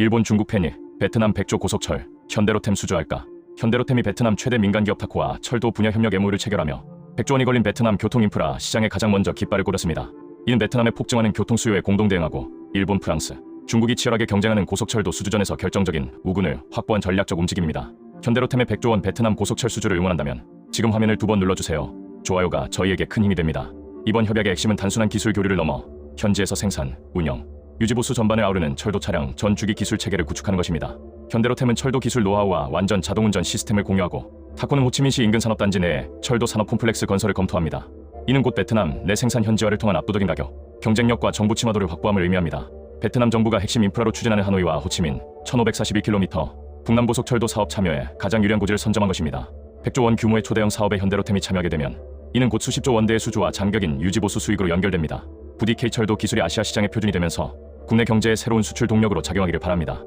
일본 중국 팬이 베트남 백조 고속철 현대로템 수주할까? 현대로템이 베트남 최대 민간기업 타코와 철도 분야 협력 MOU를 체결하며 백조 원이 걸린 베트남 교통 인프라 시장에 가장 먼저 깃발을 꽂았습니다. 이는 베트남의 폭증하는 교통 수요에 공동 대응하고 일본, 프랑스, 중국이 치열하게 경쟁하는 고속철도 수주전에서 결정적인 우군을 확보한 전략적 움직임입니다. 현대로템의 백조 원 베트남 고속철 수주를 응원한다면 지금 화면을 두 번 눌러주세요. 좋아요가 저희에게 큰 힘이 됩니다. 이번 협약의 핵심은 단순한 기술 교류를 넘어 현지에서 생산, 운영, 유지보수 전반을 아우르는 철도 차량 전 주기 기술 체계를 구축하는 것입니다. 현대로템은 철도 기술 노하우와 완전 자동운전 시스템을 공유하고 타코는 호치민시 인근 산업단지 내에 철도 산업 콤플렉스 건설을 검토합니다. 이는 곧 베트남 내 생산 현지화를 통한 압도적인 가격, 경쟁력과 정부 친화도를 확보함을 의미합니다. 베트남 정부가 핵심 인프라로 추진하는 하노이와 호치민 1542km 북남고속 철도 사업 참여에 가장 유리한 고지를 선점한 것입니다. 100조 원 규모의 초대형 사업에 현대로템이 참여하게 되면 이는 곧 수십조 원대의 수주와 장벽인 유지보수 수익으로 연결됩니다. 부디 K철도 기술이 아시아 시장의 표준이 되면서 국내 경제의 새로운 수출 동력으로 작용하기를 바랍니다.